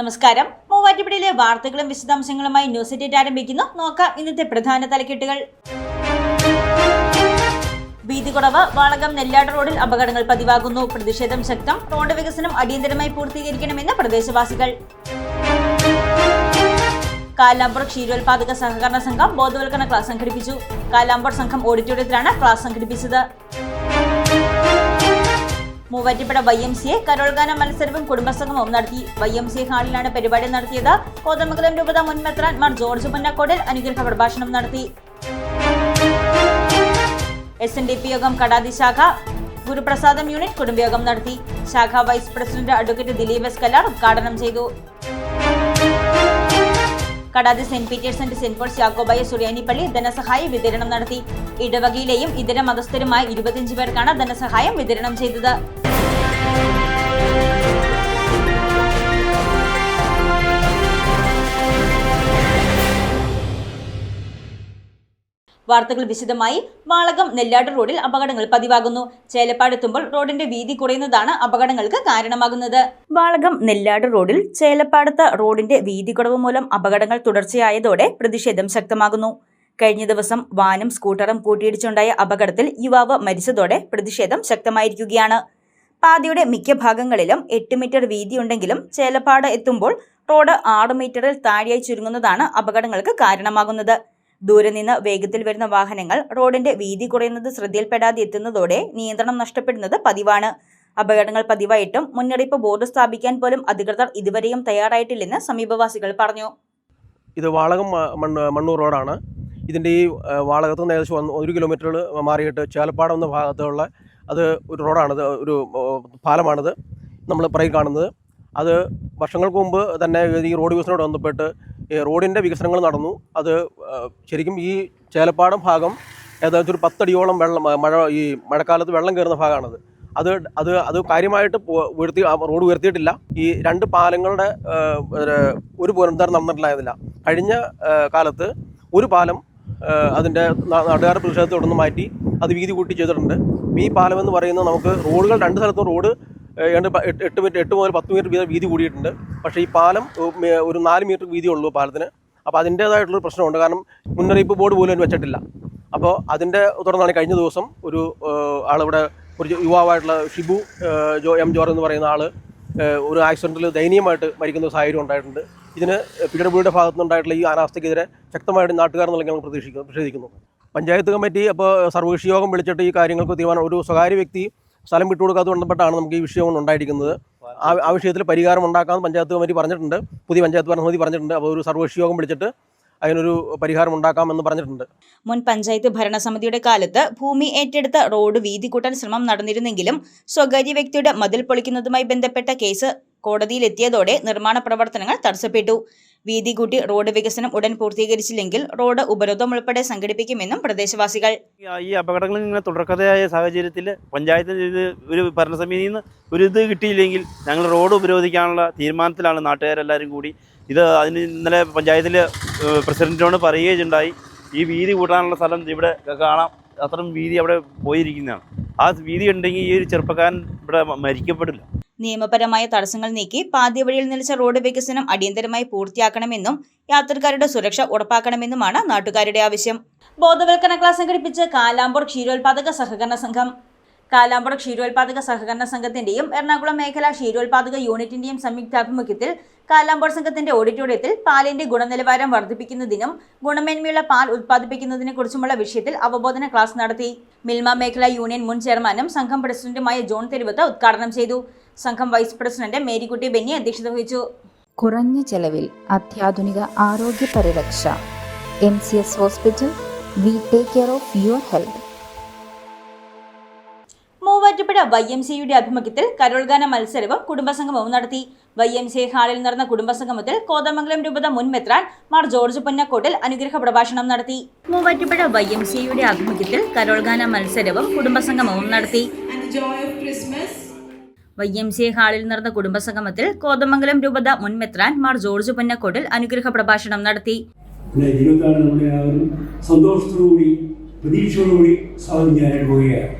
നമസ്കാരം. മൂവാറ്റുപുഴയിലെ വാർത്തകളും വിശദാംശങ്ങളുമായി ന്യൂസ് എഡിറ്റ് ആരംഭിക്കുന്നു. നോക്കാം ഇന്നത്തെ പ്രധാന തലക്കെട്ടുകൾ. വീതികുടവ് വാളകം നെല്ലാട് റോഡിൽ അപകടങ്ങൾ പതിവാകുന്നു. പ്രതിഷേധം ശക്തം. റോഡ് വികസനം അടിയന്തരമായി പൂർത്തീകരിക്കണമെന്ന് പ്രദേശവാസികൾ. കാലാമ്പൂർ ക്ഷീരോത്പാദക സഹകരണ സംഘം ബോധവൽക്കരണ ക്ലാസ് സംഘടിപ്പിച്ചു. കാലാമ്പൂർ സംഘം ഓഡിറ്റോറിയത്തിലാണ് ക്ലാസ് സംഘടിപ്പിച്ചത്. Muvattupuzha Y M C A കരോൾഗാന മത്സരവും കുടുംബസംഗമവും നടത്തി. വൈ എം സി ഹാളിലാണ് പരിപാടി നടത്തിയത്. കോതമംഗലം രൂപത മുൻ മെത്രാൻ മാർ ജോർജ് മുന്നക്കോടിൽ അനുഗ്രഹ പ്രഭാഷണം നടത്തി. എസ് എൻ ഡി പി യോഗം കടാതി ശാഖ ഗുരുപ്രസാദം യൂണിറ്റ് കുടുംബയോഗം നടത്തി. ശാഖ vice president advocate Dileep S Kallar ഉദ്ഘാടനം ചെയ്തു. Kadathi saint Peter's and saint Paul's Yakobaya സുറിയാനിപ്പള്ളി ധനസഹായ വിതരണം നടത്തി. ഇടവകയിലെയും ഇതര മതസ്ഥരുമായ ഇരുപത്തിയഞ്ച് പേർക്കാണ് ധനസഹായം വിതരണം ചെയ്തത്. വാർത്തകൾ വിശദമായി. വാളകം നെല്ലാട് റോഡിൽ അപകടങ്ങൾ പതിവാകുന്നു. ചേലപ്പാട് എത്തുമ്പോൾ റോഡിന്റെ വീതി കുറയുന്നതാണ് അപകടങ്ങൾക്ക് കാരണമാകുന്നത്. വാളകം നെല്ലാട് റോഡിൽ ചേലപ്പാടത്ത് റോഡിന്റെ വീതി കുറവ് മൂലം അപകടങ്ങൾ തുടർച്ചയായതോടെ പ്രതിഷേധം ശക്തമാകുന്നു. കഴിഞ്ഞ ദിവസം വാനും സ്കൂട്ടറും കൂട്ടിയിടിച്ചുണ്ടായ അപകടത്തിൽ യുവാവ് മരിച്ചതോടെ പ്രതിഷേധം ശക്തമായിരിക്കുകയാണ്. പാതയുടെ മിക്ക ഭാഗങ്ങളിലും എട്ട് മീറ്റർ വീതിയുണ്ടെങ്കിലും ചേലപ്പാട് എത്തുമ്പോൾ റോഡ് ആറ് മീറ്ററിൽ താഴെയായി ചുരുങ്ങുന്നതാണ് അപകടങ്ങൾക്ക് കാരണമാകുന്നത്. ദൂരെ നിന്ന് വേഗത്തിൽ വരുന്ന വാഹനങ്ങൾ റോഡിന്റെ വീതി കുറയുന്നത് ശ്രദ്ധയിൽപ്പെടാതെ എത്തുന്നതോടെ നിയന്ത്രണം നഷ്ടപ്പെടുന്നത് പതിവാണ്. അപകടങ്ങൾ പതിവായിട്ടും മുന്നറിയിപ്പ് ബോർഡ് സ്ഥാപിക്കാൻ പോലും അധികൃതർ ഇതുവരെയും തയ്യാറായിട്ടില്ലെന്ന് സമീപവാസികൾ പറഞ്ഞു. ഇത് വാളകം മണ്ണ് മണ്ണൂർ റോഡാണ്. ഇതിന്റെ ഈ വാളകത്ത് നിന്ന് ഏകദേശം ഒരു കിലോമീറ്റർ മാറിയിട്ട് ചേലപ്പാടം എന്ന ഭാഗത്തുള്ള അത് ഒരു റോഡാണത് ഒരു പാലമാണത്. നമ്മൾ പറയും കാണുന്നത്. അത് വർഷങ്ങൾക്ക് മുമ്പ് തന്നെ ഈ റോഡ് യൂസിനോട് ബന്ധപ്പെട്ട് റോഡിന്റെ വികസനങ്ങൾ നടന്നു. അത് ശരിക്കും ഈ ചേലപ്പാടം ഭാഗം ഏകദേശം ഒരു പത്തടിയോളം വെള്ളം മഴ ഈ മഴക്കാലത്ത് വെള്ളം കയറുന്ന ഭാഗമാണത്. അത് അത് അത് കാര്യമായിട്ട് ഉയർത്തി റോഡ് ഉയർത്തിയിട്ടില്ല. ഈ രണ്ട് പാലങ്ങളുടെ ഒരു പുനരുദ്ധാരം നടന്നിട്ടില്ല കഴിഞ്ഞ കാലത്ത് ഒരു പാലം അതിന്റെ നാട്ടുകാർ പ്രതിഷേധത്തോടൊന്ന് മാറ്റി അത് വീതി കൂട്ടി ചെയ്തിട്ടുണ്ട്. ഈ പാലം എന്ന് പറയുന്നത് നമുക്ക് റോഡുകൾ രണ്ട് സ്ഥലത്തും റോഡ് ഏതാണ്ട് എട്ട് മീറ്റർ എട്ട് മുതൽ പത്ത് മീറ്റർ വീതം വീതി കൂടിയിട്ടുണ്ട്. പക്ഷേ ഈ പാലം ഒരു നാല് മീറ്റർ വീതിയുള്ളൂ പാലത്തിന്. അപ്പോൾ അതിന്റേതായിട്ടുള്ളൊരു പ്രശ്നമുണ്ട്. കാരണം മുന്നറിയിപ്പ് ബോർഡ് പോലും അതിന് വെച്ചിട്ടില്ല. അപ്പോൾ അതിന്റെ തുടർന്നാണ് കഴിഞ്ഞ ദിവസം ഒരു ആളിവിടെ ഒരു യുവാവായിട്ടുള്ള ഷിബു ജോ എം ജോർ എന്ന് പറയുന്ന ആൾ ഒരു ആക്സിഡന്റിൽ ദയനീയമായിട്ട് മരിക്കുന്ന സാഹചര്യം ഉണ്ടായിട്ടുണ്ട്. ഇതിന് പി ഡബ്ല്യുടെ ഭാഗത്തു നിന്നുണ്ടായിട്ടുള്ള ഈ അനാസ്ഥയ്ക്കെതിരെ ശക്തമായിട്ട് നാട്ടുകാർ എന്നുള്ള ഞങ്ങൾ പ്രതീക്ഷിക്കുന്നു പ്രതിഷേധിക്കുന്നു. പഞ്ചായത്ത് കമ്മിറ്റി അപ്പോൾ സർവകക്ഷി യോഗം വിളിച്ചിട്ട് ഈ കാര്യങ്ങൾക്ക് തീരുമാനം ഒരു സ്വകാര്യ വ്യക്തി സ്ഥലം വിട്ടുകൊടുക്കാത്തത് ബന്ധപ്പെട്ടാണ് നമുക്ക് ഈ വിഷയം ഉണ്ടായിരിക്കുന്നത്. ആ ആ വിഷയത്തിൽ പരിഹാരം ഉണ്ടാക്കാമെന്ന് പഞ്ചായത്ത് കമ്മിറ്റി പറഞ്ഞിട്ടുണ്ട്. പുതിയ പഞ്ചായത്ത് ഭരണസമിതി പറഞ്ഞിട്ടുണ്ട്. അപ്പോൾ ഒരു സർവകക്ഷി യോഗം വിളിച്ചിട്ട് അതിനൊരു പരിഹാരം ഉണ്ടാക്കാമെന്ന് പറഞ്ഞിട്ടുണ്ട്. മുൻ പഞ്ചായത്ത് ഭരണസമിതിയുടെ കാലത്ത് ഭൂമി ഏറ്റെടുത്ത റോഡ് വീതി കൂട്ടാൻ ശ്രമം നടന്നിരുന്നെങ്കിലും സ്വകാര്യ വ്യക്തിയുടെ മതിൽ പൊളിക്കുന്നതുമായി ബന്ധപ്പെട്ട കേസ് കോടതിയിലെത്തിയതോടെ നിർമ്മാണ പ്രവർത്തനങ്ങൾ തടസ്സപ്പെട്ടു. വീതി കൂട്ടി റോഡ് വികസനം ഉടൻ പൂർത്തീകരിച്ചില്ലെങ്കിൽ റോഡ് ഉപരോധം ഉൾപ്പെടെ സംഘടിപ്പിക്കുമെന്നും പ്രദേശവാസികൾ. ഈ- അപകടങ്ങൾ ഇങ്ങനെ തുടർക്കഥയായ സാഹചര്യത്തിൽ പഞ്ചായത്തിന് ഒരു ഭരണസമിതിയിൽ നിന്ന് ഒരു ഇത് കിട്ടിയില്ലെങ്കിൽ ഞങ്ങൾ റോഡ് ഉപരോധിക്കാനുള്ള തീരുമാനത്തിലാണ് നാട്ടുകാരെല്ലാവരും കൂടി. ഇത് അതിന് ഇന്നലെ പഞ്ചായത്തിൽ പ്രസിഡന്റിനോട് പറയുകയുണ്ടായി. ഈ വീതി കൂട്ടാനുള്ള സ്ഥലം ഇവിടെ കാണാം. അത്രയും വീതി അവിടെ പോയിരിക്കുന്നതാണ്. ആ വീതി ഉണ്ടെങ്കിൽ ഈ ഒരു ചെറുപ്പക്കാരൻ ഇവിടെ മരിക്കപ്പെടില്ല. നിയമപരമായ തടസ്സങ്ങൾ നീക്കി പാതി വഴിയിൽ നിലച്ച റോഡ് വികസനം അടിയന്തരമായി പൂർത്തിയാക്കണമെന്നും യാത്രക്കാരുടെ സുരക്ഷ ഉറപ്പാക്കണമെന്നുമാണ് നാട്ടുകാരുടെ ആവശ്യം. ബോധവൽക്കരണ ക്ലാസ് സംഘടിപ്പിച്ച് കാലാമ്പൂർ ക്ഷീരോത്പാദക സഹകരണ സംഘം കാലാമ്പുറ ക്ഷീരോത്പാദക സഹകരണ സംഘത്തിന്റെയും എറണാകുളം മേഖല ക്ഷീരോത്പാദക യൂണിറ്റിന്റെയും സംയുക്താഭിമുഖ്യത്തിൽ കാലാമ്പൂർ സംഘത്തിന്റെ ഓഡിറ്റോറിയത്തിൽ പാലിന്റെ ഗുണനിലവാരം വർദ്ധിപ്പിക്കുന്നതിനും ഗുണമേന്മയുള്ള പാൽ ഉത്പാദിപ്പിക്കുന്നതിനെ കുറിച്ചുമുള്ള വിഷയത്തിൽ അവബോധന ക്ലാസ് നടത്തി. മിൽമ മേഖല യൂണിയൻ മുൻ ചെയർമാനും സംഘം പ്രസിഡന്റുമായ ജോൺ തെരുവത്ത് ഉദ്ഘാടനം ചെയ്തു. സംഘം വൈസ് പ്രസിഡന്റ് മേരിക്കുട്ടി ബെന്നി അധ്യക്ഷത വഹിച്ചു. കുറഞ്ഞ ചെലവിൽ അത്യാധുനിക ആരോഗ്യ പരിരക്ഷ M C S hospital we take care of your health Muvattupuzha Y M സിയുടെ ആഭിമുഖ്യത്തിൽ കരോൾഗാന മത്സരവും കുടുംബസംഗമവും നടത്തി. വൈ എം സി ഹാളിൽ നടന്ന കുടുംബസംഗമത്തിൽ കോതമംഗലം രൂപത മുൻ മെത്രാൻ മാർ ജോർജ് പൊന്നക്കോട്ടിൽ അനുഗ്രഹ പ്രഭാഷണം നടത്തി. മൂവാറ്റുപുഴ വൈ എം സിയുടെ ആഭിമുഖ്യത്തിൽ കരോൾഗാന മത്സരവും കുടുംബസംഗമവും നടത്തി. വൈ എം സി ഹാളിൽ നടന്ന കുടുംബസംഗമത്തിൽ കോതമംഗലം രൂപത മുൻ മെത്രാൻ മാർ ജോർജ് പൊന്നക്കോട്ടിൽ അനുഗ്രഹ പ്രഭാഷണം നടത്തി. സന്തോഷത്തോടുകൂടി പ്രതീക്ഷയോടുകൂടി സ്വാഗതം ചെയ്യാനായിട്ട് പോവുകയാണ്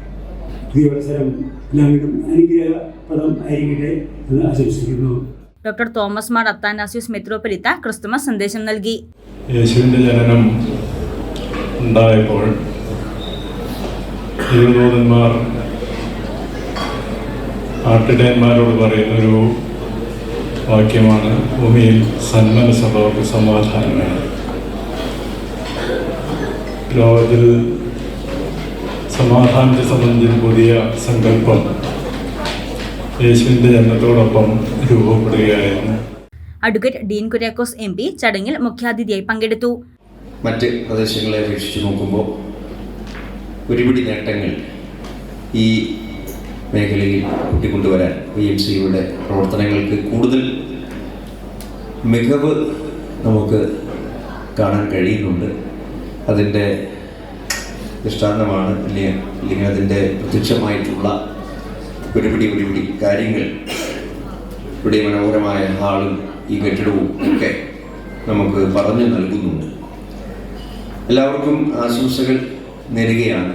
പുതിയ അവസരം എല്ലാവരും അനുഗ്രഹപ്രദം ആയിരിക്കട്ടെ എന്ന് ആശംസിക്കുന്നു. ഡോക്ടർ തോമസ് മാർ അത്താനാസ്യൂസ് മെത്രോപൊലിത്ത ക്രിസ്തുമസ് സന്ദേശം നൽകി. യേശുവിന്റെ ജനനം ഉണ്ടായപ്പോൾ ആട്ടിടയന്മാരോട് പറയുന്നൊരു വാക്യമാണ് ഭൂമിയിൽ സന്മനസ്സുള്ളവർക്ക് സമാധാനം വേണം. ലോകത്തിൽ സമാധാനത്തെ സംബന്ധിച്ച പുതിയ സങ്കല്പം യേശുവിന്റെ ജനത്തോടൊപ്പം രൂപപ്പെടുകയായിരുന്നു. Advocate Dean Kuriakose M P ചടങ്ങിൽ മുഖ്യാതിഥിയായി പങ്കെടുത്തു. മറ്റ് പ്രദേശങ്ങളെ അപേക്ഷിച്ച് നോക്കുമ്പോൾ ഒരുപിടി നേട്ടങ്ങൾ ഈ മേഖലയിൽ കൂട്ടിക്കൊണ്ടുവരാൻ വി എം സിയുടെ പ്രവർത്തനങ്ങൾക്ക് കൂടുതൽ മികവ് നമുക്ക് കാണാൻ കഴിയുന്നുണ്ട്. അതിന്റെ ദൃഷ്ടാന്തമാണ് അല്ലെങ്കിൽ അല്ലെങ്കിൽ അതിന്റെ പ്രത്യക്ഷമായിട്ടുള്ള ഒരുപിടി ഒരുപിടി കാര്യങ്ങൾ. ഇവിടെ മനോഹരമായ ഹാളും ഈ കെട്ടിടവും ഒക്കെ നമുക്ക് പറഞ്ഞു നൽകുന്നുണ്ട്. എല്ലാവർക്കും ആശംസകൾ നേരുകയാണ്.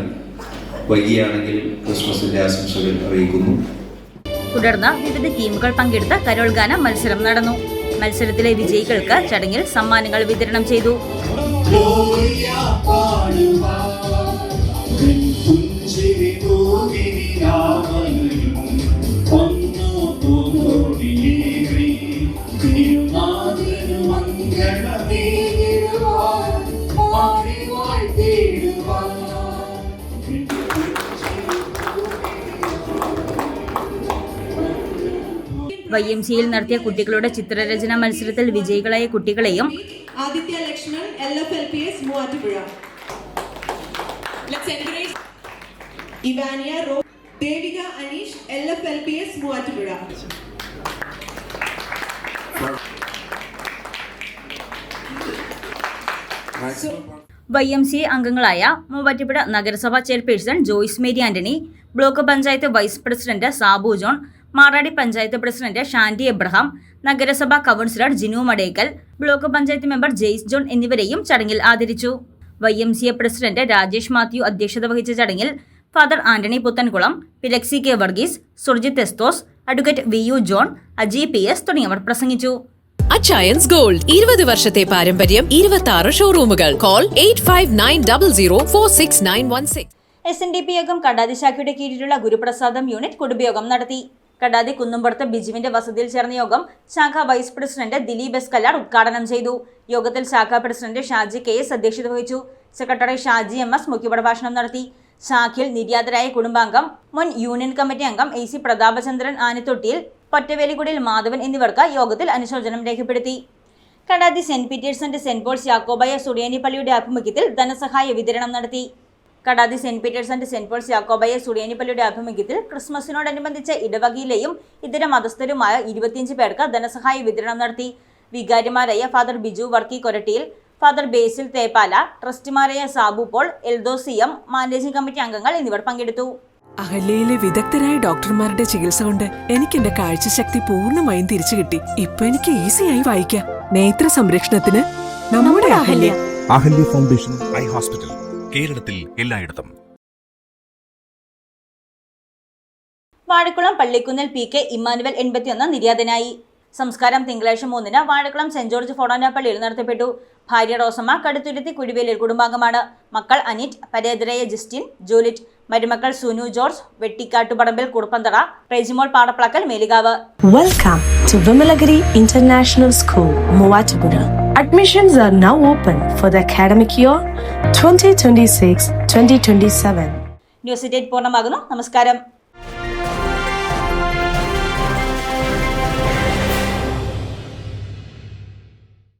വൈകിയാണെങ്കിൽ ക്രിസ്മസിന്റെ ആശംസകൾ അറിയിക്കുന്നു. തുടർന്ന് വിവിധ ടീമുകൾ പങ്കെടുത്ത കരോൾ ഗാന മത്സരം നടന്നു. മത്സരത്തിലെ വിജയികൾക്ക് ചടങ്ങിൽ സമ്മാനങ്ങൾ വിതരണം ചെയ്തു. വൈ എം സിയിൽ നടത്തിയ കുട്ടികളുടെ ചിത്രരചന മത്സരത്തിൽ വിജയികളായ കുട്ടികളെയും Aditya Lakshman, LFLPS, Muatipura. Let's encourage Ivania Ro, Devika Anish, LFLPS, Muvattupuzha Y M C അംഗങ്ങളായ മൂവാറ്റുപുഴ നഗരസഭാ chairperson Joyce Mary Antony block panchayat vice president Sabu John Maradi panchayat president Shandy Abraham നഗരസഭാ councillor Jinu Madekkal block panchayat member Jaise John എന്നിവരെയും ചടങ്ങിൽ ആദരിച്ചു. Y M C A president Rajesh Mathew അധ്യക്ഷത വഹിച്ച ചടങ്ങിൽ father Antony Puthenkulam Plexy K Varghese Surjith Esthos advocate V U John Aji P S തുടങ്ങിയവർ പ്രസംഗിച്ചു. Achayans gold ഇരുപത് വർഷത്തെ പാരമ്പര്യം ഇരുപത്തി ആറ് ഷോറൂമുകൾ. Call eight five nine double zero four six nine one six S N D P യോഗം കടാതി ശാഖയുടെ കീഴിലുള്ള ഗുരുപ്രസാദം യൂണിറ്റ് കുടുംബയോഗം നടത്തി. കടാതി കുന്നുംപുറത്ത് ബിജുവിന്റെ വസതിയിൽ ചേർന്ന യോഗം ശാഖ vice president Dileep S Kallar ഉദ്ഘാടനം ചെയ്തു. യോഗത്തിൽ ശാഖാ പ്രസിഡന്റ് ഷാജി കെ എസ് അധ്യക്ഷത വഹിച്ചു. സെക്രട്ടറി ഷാജി എം എസ് മുഖ്യപ്രഭാഷണം നടത്തി. ശാഖയിൽ നിര്യാതരായ കുടുംബാംഗം മുൻ യൂണിയൻ കമ്മിറ്റി അംഗം എ സി പ്രതാപചന്ദ്രൻ ആനത്തൊട്ടിയിൽ പൊറ്റവേലിക്കുടിയിൽ മാധവൻ എന്നിവർക്ക് യോഗത്തിൽ അനുശോചനം രേഖപ്പെടുത്തി. Kadathi saint Peter's and saint Paul's Yakobaya സുറിയാനി പള്ളിയുടെ ആഭിമുഖ്യത്തിൽ ധനസഹായ വിതരണം നടത്തി. Kadathi saint Peter's and saint Paul's Yakobaya സുറിയാനി പള്ളിയുടെ ആഭിമുഖ്യത്തിൽ ക്രിസ്മസിനോടനുബന്ധിച്ച് ഇടവകയിലെയും ഇതര മതസ്ഥരുമായ ഇരുപത്തിയഞ്ച് പേർക്ക് ധനസഹായ വിതരണം നടത്തി. വികാരിമാരായ ഫാദർ ബിജു വർക്കി കൊരട്ടിയിൽ ഫാദർ ബേസിൽ Theppala ട്രസ്റ്റിമാരായ Sabu Paul Eldho C M managing committee അംഗങ്ങൾ എന്നിവർ പങ്കെടുത്തു. അഹല്യയിലെ വിദഗ്ധരായ ഡോക്ടർമാരുടെ ചികിത്സ കൊണ്ട് എനിക്ക് എന്റെ കാഴ്ചശക്തി പൂർണമായും തിരിച്ചു കിട്ടി. ഇപ്പൊ എനിക്ക് ഈസിയായി വായിക്കാം. നേത്ര സംരക്ഷണത്തിന് നമ്മുടെ Ahalya. Ahalya foundation eye hospital. കേരളത്തിൽ എല്ലായിടത്തും. വാഴക്കുളം പള്ളിക്കുന്നിൽ പി കെ ഇമ്മാനുവൽ എൺപത്തിയൊന്ന് നിര്യാതനായി. സംസ്കാരം തിങ്കളാഴ്ച മൂന്നിന് വാഴക്കുളം സെന്റ് ജോർജ് ഫോടോന പള്ളിയിൽ നടത്തപ്പെട്ടു. ഭാര്യ റോസമ്മ കടുത്തുരുത്തി കുഴിവേലിൽ കുടുംബാംഗമാണ്. മക്കൾ അനിറ്റ് പരേതരയ ജസ്റ്റിൻ ജോലിറ്റ് മരുമക്കൾ Sunu George വെട്ടിക്കാട്ടുപടമ്പിൽ Kudappanthara Rejimol Padappalakkal Melikavu. Muvattupuzha admissions are now open for the academic now open for the academic year 2026-2027. News date പൂർണമാകുന്നു നമസ്കാരം